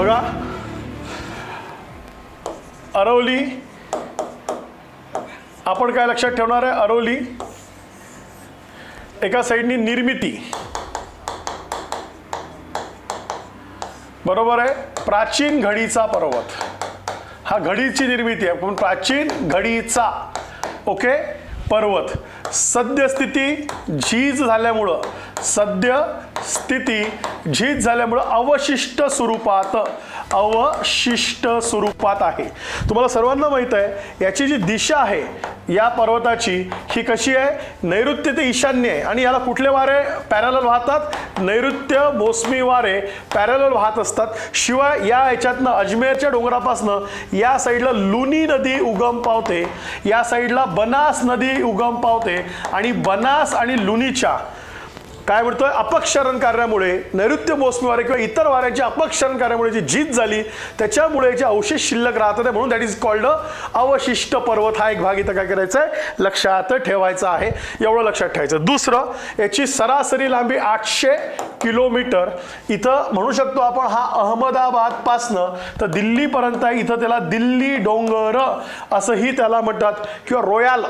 बघा. अरवली. आपण काय लक्षात ठेवणार आहे? अरवली. एका साईडनी निर्मिती. बरोबर आहे? प्राचीन घडीचा पर्वत. हा घडीची निर्मिती आहे. पण प्राचीन घडीचा ओके पर्वत. सद्यस्थिती झीज झाल्यामुळं सद्य स्थिती झीज झाल्यामुळं अवशिष्ट स्वरूपात अवशिष्ट स्वरूपात आहे. तुम्हाला सर्वांना माहीत आहे याची जी दिशा आहे या पर्वताची ही कशी आहे? नैऋत्य ते ईशान्य आहे. आणि याला कुठले वारे पॅरल वाहतात? नैऋत्य मोसमी वारे पॅरल वाहत असतात. शिवाय या याच्यातनं अजमेरच्या डोंगरापासनं या साईडला लुनी नदी उगम पावते. या साईडला बनास नदी उगम पावते. आणि बनास आणि लुनीच्या काय म्हणतोय? अपक्षरण कार्यामुळे नैऋत्य मोसमी वारे किंवा इतर वाऱ्यांच्या अपक्षरण कार्यामुळे जी जीत झाली त्याच्यामुळे जे अवशेष शिल्लक राहतात आहे, म्हणून दॅट इज कॉल्ड अवशिष्ट पर्वत हा एक भाग इथं काय करायचा आहे लक्षात ठेवायचा आहे. एवढं लक्षात ठेवायचं. दुसरं याची सरासरी लांबी आठशे किलोमीटर. इथं म्हणू शकतो आपण हा अहमदाबादपासनं तर दिल्लीपर्यंत आहे. इथं त्याला दिल्ली डोंगर असंही त्याला म्हणतात किंवा रोयाल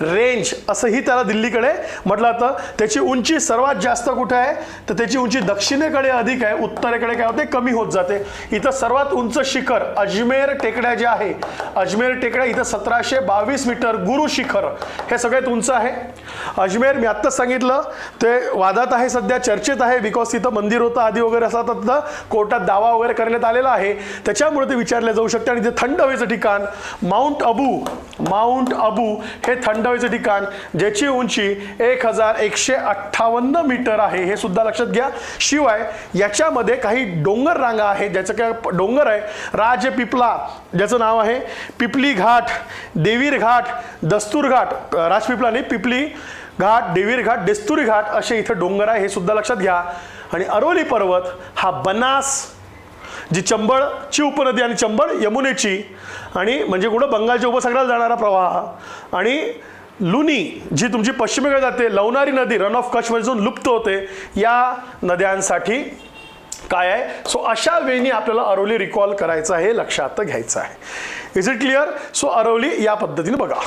रेंज असंही त्याला दिल्लीकडे म्हटलं जातं. त्याची उंची सर्वात जास्त कुठे आहे? तर त्याची उंची दक्षिणेकडे अधिक आहे उत्तरेकडे काय होते? कमी होत जाते. इथं सर्वात उंच शिखर अजमेर टेकड्या जे आहे अजमेर टेकड्या इथं सतराशे बावीस मीटर गुरु शिखर हे सगळ्यात उंच आहे. अजमेर मी आत्ताच सांगितलं ते वादात आहे सध्या चर्चेत आहे बिकॉज तिथं मंदिर होतं आधी वगैरे असं तर कोर्टात दावा वगैरे करण्यात आलेला आहे. त्याच्यामुळे ते विचारले जाऊ शकते आणि ते थंड हवेचं ठिकाण माउंट अबू माउंट अबू हे थंड हवेचं ठिकाण ज्याची उंची एक हजार एकशे अठ्ठावन्न मीटर आहे हे सुद्धा लक्षात घ्या. शिवाय याच्यामध्ये काही डोंगर रांगा आहेत ज्याचं काय डोंगर आहे? राज पिपला ज्याचं नाव आहे? पिपली घाट देवीर घाट दस्तूर घाट. राजपिपला नाही पिपली घाट देवीर घाट देस्तुरी घाट असे इथं डोंगर आहे हे सुद्धा लक्षात घ्या. आणि अरोली पर्वत हा बनास जी चंबळची उपनदी आणि चंबळ यमुनेची. आणि म्हणजे कुठं? बंगालच्या उपसागराला जाणारा प्रवाह. आणि लुनी जी तुमची पश्चिमेकडे जाते लवणारी नदी रन ऑफ कच्छमध्ये जाऊन लुप्त होते या नद्यांसाठी काय आहे? सो अशा वेळी आपल्याला अरवली रिकॉल करायचं आहे लक्षात घ्यायचं आहे. Is it clear so Aravalli या पद्धतीने बघा.